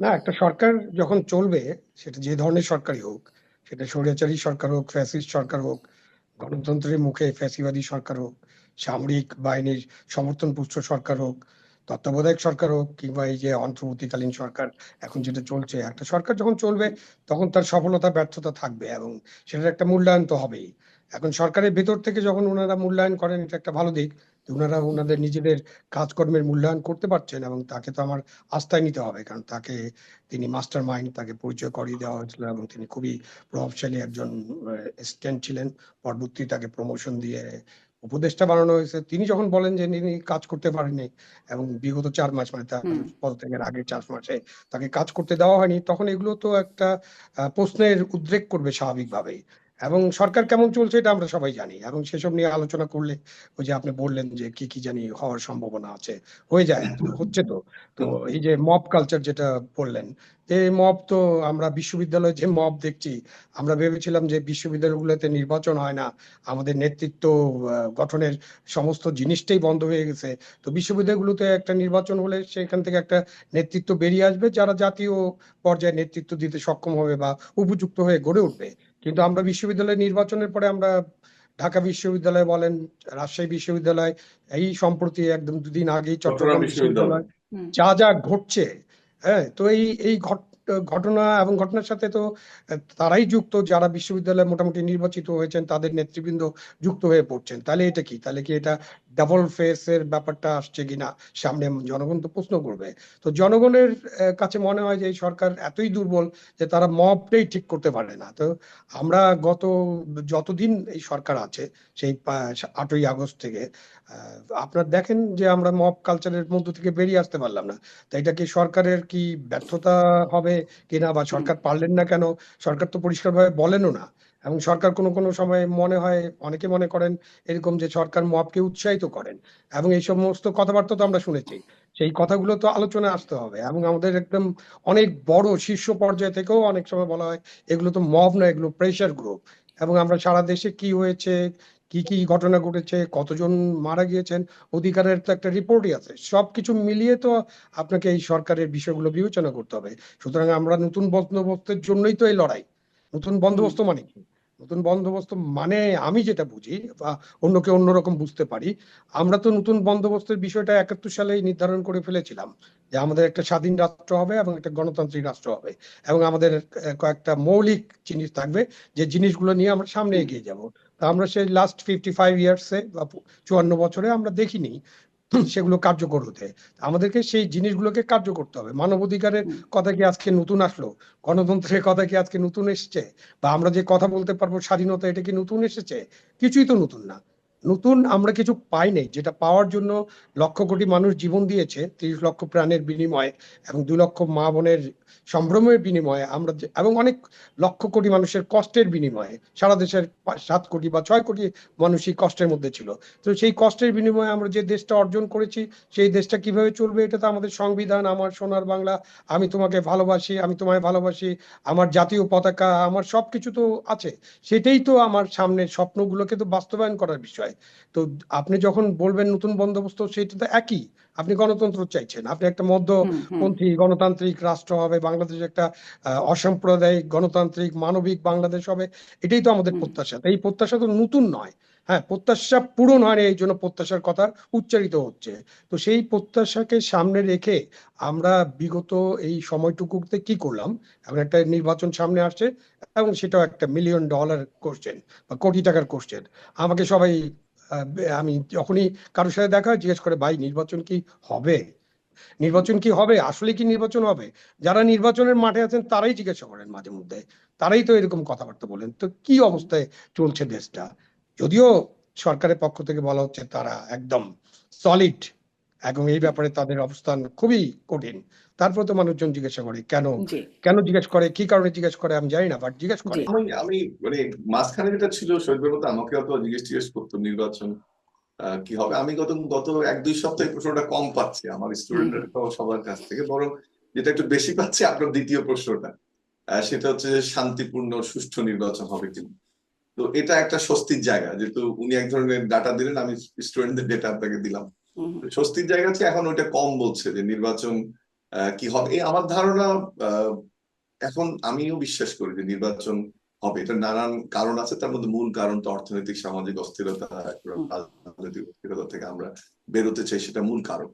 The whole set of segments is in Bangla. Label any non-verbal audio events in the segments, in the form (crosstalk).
না, একটা সরকার যখন চলবে, সেটা যে ধরনের সরকারই হোক, সেটা স্বৈরাচারী সরকার হোক, ফ্যাসিস্ট সরকার হোক, গণতন্ত্রের মুখে ফ্যাসিবাদী সরকার হোক, সামরিক বাহিনীর সমর্থন পুষ্ট সরকার হোক, তত্ত্বাবধায়ক সরকার হোক, কিংবা এই যে অন্তর্বর্তীকালীন সরকার এখন যেটা চলছে, একটা সরকার যখন চলবে, তখন তার সফলতা, ব্যর্থতা থাকবে এবং সেটার একটা মূল্যায়ন তো হবেই। এখন সরকারের ভেতর থেকে যখন ওনারা মূল্যায়ন করেন, এটা একটা ভালো দিক। ওনারা ওনাদের নিজেদের কাজকর্মের মূল্যায়ন করতে পারছেন এবং তাকে তো আমার আস্থায় নিতে হবে কারণ তাকে তিনি মাস্টার মাইন্ড তাকে পরিচয় করিয়ে দেওয়া হয়েছিল এবং তিনি খুবই প্রভাবশালী একজন অ্যাসিস্ট্যান্ট ছিলেন। পরবর্তী তাকে প্রমোশন দিয়ে উপদেষ্টা বানানো হয়েছে। তিনি যখন বলেন যে তিনি কাজ করতে পারেননি এবং বিগত চার মাস মানে তার। পদত্যাগের আগের চার মাসে তাকে কাজ করতে দেওয়া হয়নি তখন এগুলো তো একটা প্রশ্নের উদ্রেক করবে স্বাভাবিকভাবেই। এবং সরকার কেমন চলছে এটা আমরা সবাই জানি। এবং সেসব নিয়ে আলোচনা করলে ওই যে আপনি বললেন যে কি কি জানি হওয়ার সম্ভাবনা আছে, হয়ে যায়, হচ্ছে তো। তো এই যে মব কালচার যেটা বললেন যে মব তো আমরা বিশ্ববিদ্যালয়ে যে মব দেখছি, আমরা ভেবেছিলাম যে বিশ্ববিদ্যালয়গুলোতে নির্বাচন হয় না, আমাদের নেতৃত্ব গঠনের সমস্ত জিনিসটাই বন্ধ হয়ে গেছে। তো বিশ্ববিদ্যালয়গুলোতে একটা নির্বাচন হলে সেখান থেকে একটা নেতৃত্ব বেরিয়ে আসবে, যারা জাতীয় পর্যায়ে নেতৃত্ব দিতে সক্ষম হবে বা উপযুক্ত হয়ে গড়ে উঠবে। কিন্তু আমরা বিশ্ববিদ্যালয় নির্বাচনের পরে আমরা ঢাকা বিশ্ববিদ্যালয় বলেন রাজশাহী বিশ্ববিদ্যালয় এই সম্প্রতি একদম দুদিন আগেই চট্টগ্রাম বিশ্ববিদ্যালয়। যা যা ঘটছে হ্যাঁ তো এই এই ঘট- ঘটনা এবং ঘটনার সাথে তো তারাই যুক্ত যারা বিশ্ববিদ্যালয়ে মোটামুটি নির্বাচিত হয়েছেন তাদের নেতৃবৃন্দ যুক্ত হয়ে পড়ছেন। তাহলে এটা কি? তাহলে কি এটা ডাবল ফেস এর ব্যাপারটা আসছে কিনা, সামনে জনগণ তো প্রশ্ন করবে। তো জনগণের কাছে মনে হয় যে এই সরকার এতই দুর্বল যে তারা মবটাই ঠিক করতে পারে না। তো আমরা গত, যতদিন এই সরকার আছে, সেই আটই আগস্ট থেকে আপনার দেখেন যে আমরা মব কালচারের মধ্য থেকে বেরিয়ে আসতে পারলাম না। তো এটা কি সরকারের কি ব্যর্থতা হবে কিনা বা সরকার পারলেন না কেন? সরকার তো পরিষ্কারভাবে বলেনও না। এবং সরকার কোনো কোনো সময় মনে হয়, অনেকে মনে করেন এরকম যে সরকার মবকে উৎসাহিত করেন এবং এই সমস্ত কথাবার্তা তো আমরা শুনেছি। সেই কথাগুলো তো আলোচনায় আসতে হবে এবং আমাদের একদম অনেক বড় শীর্ষ পর্যায় থেকেও অনেক সময় বলা হয় এগুলো তো মব না এগুলো প্রেশার গ্রুপ এবং আমরা সারা দেশে কি হয়েছে, কি কি ঘটনা ঘটেছে, কতজন মারা গিয়েছেন, অধিকারের তো একটা রিপোর্টই আছে। সবকিছু মিলিয়ে তো আপনাকে এই সরকারের বিষয়গুলো বিবেচনা করতে হবে। সুতরাং আমরা নতুন বন্দোবস্তের জন্যই তো এই লড়াই। নতুন বন্দোবস্ত মানে কি? নতুন বন্দোবস্ত মানে আমি যেটা বুঝি বা অন্যকে অন্যরকম বুঝতে পারি, আমরা তো নতুন বন্দোবস্তের বিষয়টা একাত্তর সালেই নির্ধারণ করে ফেলেছিলাম যে আমাদের একটা স্বাধীন রাষ্ট্র হবে এবং একটা গণতান্ত্রিক রাষ্ট্র হবে এবং আমাদের কয়েকটা মৌলিক জিনিস থাকবে যে জিনিসগুলো নিয়ে আমরা সামনে এগিয়ে যাব। তা আমরা সেই লাস্ট ফিফটি ফাইভ ইয়ার্সে বা চুয়ান্ন বছরে আমরা দেখিনি। (clears throat) সেগুলো কার্যকর হতে। আমাদেরকে সেই জিনিসগুলোকে কার্য করতে হবে। মানব অধিকারের কথা কি আজকে নতুন আসলো? গণতন্ত্রের কথা কি আজকে নতুন এসছে? বা আমরা যে কথা বলতে পারব স্বাধীনতা এটা কি নতুন এসেছে? কিছুই তো নতুন না। নতুন আমরা কিছু পাই নাই, যেটা পাওয়ার জন্য লক্ষ কোটি মানুষ জীবন দিয়েছে, তিরিশ লক্ষ প্রাণের বিনিময়ে এবং দু লক্ষ মা বোনের সম্ভ্রমের বিনিময়ে আমরা এবং অনেক লক্ষ কোটি মানুষের কষ্টের বিনিময়ে, সারা দেশের সাত কোটি বা ছয় কোটি মানুষই কষ্টের মধ্যে ছিল। তো সেই কষ্টের বিনিময়ে আমরা যে দেশটা অর্জন করেছি, সেই দেশটা কীভাবে চলবে এটা তো আমাদের সংবিধান, আমার সোনার বাংলা, আমি তোমাকে ভালোবাসি, আমি তোমায় ভালোবাসি, আমার জাতীয় পতাকা, আমার সবকিছু তো আছে। সেটাই তো আমার সামনের স্বপ্নগুলোকে তো বাস্তবায়ন করার বিষয়। তো আপনি যখন বলবেন নতুন বন্দোবস্ত সেটা তো একই। আপনি গণতন্ত্র চাইছেন। আপনি একটা মধ্য হুম, হুম। পন্থী গণতান্ত্রিক রাষ্ট্র হবে বাংলাদেশ একটা অসাম্প্রদায়িক গণতান্ত্রিক মানবিক বাংলাদেশ হবে এটাই তো আমাদের প্রত্যাশা। এই প্রত্যাশা তো নতুন নয়। হ্যাঁ প্রত্যাশা পূরণ হয়নি এই জন্য প্রত্যাশার কথা উচ্চারিত হচ্ছে। তো সেই প্রত্যাশাকে সামনে রেখে আমরা বিগত এই সময়টুকুতে কি করলাম? এখন একটা নির্বাচন সামনে আসছে এবং সেটাও একটা মিলিয়ন ডলার কোশ্চেন বা কোটি টাকার কোশ্চেন আমাকে সবাই আমি যখনই কারোর সাথে দেখা হয়, জিজ্ঞেস করে, ভাই, নির্বাচন কি হবে? নির্বাচন কি হবে? আসলে কি নির্বাচন হবে? যারা নির্বাচনের মাঠে আছেন, তারাই জিজ্ঞাসা করেন মাঝে মধ্যে। তারাই তো এরকম কথাবার্তা বলেন। তো কি অবস্থায় চলছে দেশটা? যদিও সরকারের পক্ষ থেকে বলা হচ্ছে তারা একদম সলিড এবং এই ব্যাপারে তাদের অবস্থান খুবই কঠিন। তারপর তো মানুষজন জিজ্ঞাসা করে কেন? কেন জিজ্ঞেস করে? কি কারণে জিজ্ঞেস করে? আমি জানি না বাট জিজ্ঞেস করে। আমি আমি মানে মাঝখানে যেটা ছিল শৈবের মতো আমাকেও তো জিজ্ঞেস টিজ্ঞেস করতো নির্বাচন কি হবে? আমি গত গত এক দুই সপ্তাহে প্রশ্নটা কম পাচ্ছি আমার স্টুডেন্টরা সবার কাছ থেকে বরং যেটা একটু বেশি পাচ্ছি আপনার দ্বিতীয় প্রশ্নটা আহ, সেটা হচ্ছে যে শান্তিপূর্ণ সুষ্ঠু নির্বাচন হবে কিনা। তো এটা একটা স্বস্তির জায়গা যেহেতু উনি এক ধরনের ডাটা দিলেন আমি স্টুডেন্টদের ডেটা আপনাকে দিলাম। স্বস্তির জায়গা আছে এখন ওইটা কম বলছে যে নির্বাচন কি হবে? এই আমার ধারণা এখন আমিও বিশ্বাস করি যে নির্বাচন হবে। এটা নানান কারণ আছে তার মধ্যে মূল কারণ তো অর্থনৈতিক সামাজিক অস্থিরতা রাজনৈতিক অস্থিরতা থেকে আমরা বেরোতে চাই সেটা মূল কারণ।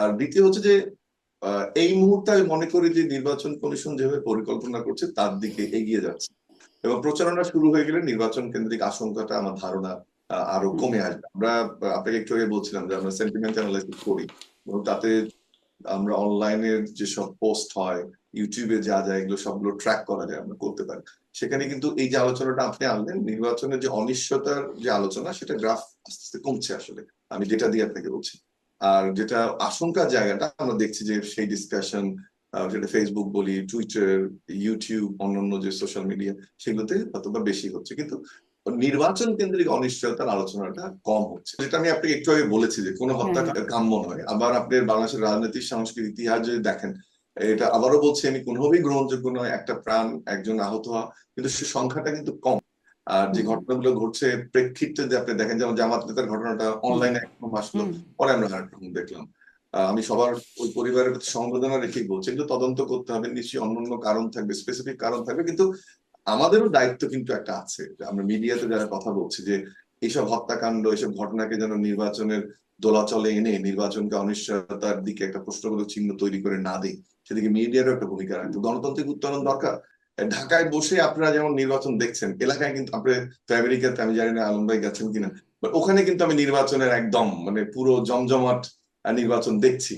আর দ্বিতীয় হচ্ছে যে আহ, এই মুহূর্তে আমি মনে করি যে নির্বাচন কমিশন যেভাবে পরিকল্পনা করছে তার দিকে এগিয়ে যাচ্ছে। এবং প্রচারণা শুরু হয়ে গেলে নির্বাচন কেন্দ্রিক আশঙ্কাটা আমার ধারণা আরও কমে আসবে। আমরা আপনাকে একটু আগে বলছিলাম যে আমরা সেন্টিমেন্ট অ্যানালাইসিস করি। এবং তাতে আমরা অনলাইনের যেসব পোস্ট হয় ইউটিউবে যা যা এগুলো সবগুলো ট্র্যাক করা যায় আমরা করতে পারি। সেখানে কিন্তু এই যে আলোচনাটা আপনি আনলেন নির্বাচনের যে অনিশ্চয়তার যে আলোচনা সেটা গ্রাফ আস্তে আস্তে কমছে আসলে। আমি যেটা দিয়ে আপনাকে বলছি। আর যেটা আশঙ্কার জায়গাটা আমরা দেখছি যে সেই ডিসকাশন যেটা ফেসবুক বলি টুইটার ইউটিউব অন্যান্য যে সোশ্যাল মিডিয়া সেগুলোতে হয়তোবা বেশি হচ্ছে। কিন্তু নির্বাচন কেন্দ্রিক অনিশ্চয়তার আলোচনাটা কম হচ্ছে। যেটা আমি আপনাকে একটু আগে বলেছি যে কোনো হত্যা কাম্য নয়। আবার আপনি বাংলাদেশের রাজনৈতিক সাংস্কৃতিক ইতিহাস যদি দেখেন এটা আবারও বলছি আমি কোনোভাবেই গ্রহণযোগ্য নয়। একটা প্রাণ একজন আহত হওয়া কিন্তু সে সংখ্যাটা কিন্তু কম। আর যে ঘটনাগুলো ঘটছে প্রেক্ষিতে যে আপনি দেখেন যেমন জামাত নেতার ঘটনাটা অনলাইনে একদম আসলো। পরে আমরা দেখলাম। আহ, আমি সবার ওই পরিবারের প্রতি সমবেদনা রেখেই বলছি কিন্তু তদন্ত করতে হবে নিশ্চয়ই অন্যান্য কারণ থাকবে স্পেসিফিক কারণ থাকবে। কিন্তু আমাদেরও দায়িত্ব কিন্তু একটা আছে। আমরা মিডিয়াতে যারা কথা বলছি যে এইসব হত্যাকাণ্ড, এইসব ঘটনাকে যেন নির্বাচনের দোলাচলে এনে নির্বাচনকে অনিশ্চয়তার দিকে একটা প্রশ্নবোধক চিহ্ন তৈরি করে না দিই, সেদিকে মিডিয়ারও একটা ভূমিকা রাখবে গণতান্ত্রিক উত্তরণ দরকার। ঢাকায় বসে আপনারা যেমন নির্বাচন দেখছেন, এলাকায় কিন্তু আপনি আমেরিকাতে, আমি জানি না আলম ভাই গেছেন কিনা ওখানে কিন্তু আমি নির্বাচনের একদম মানে পুরো জমজমাট নির্বাচন দেখছি।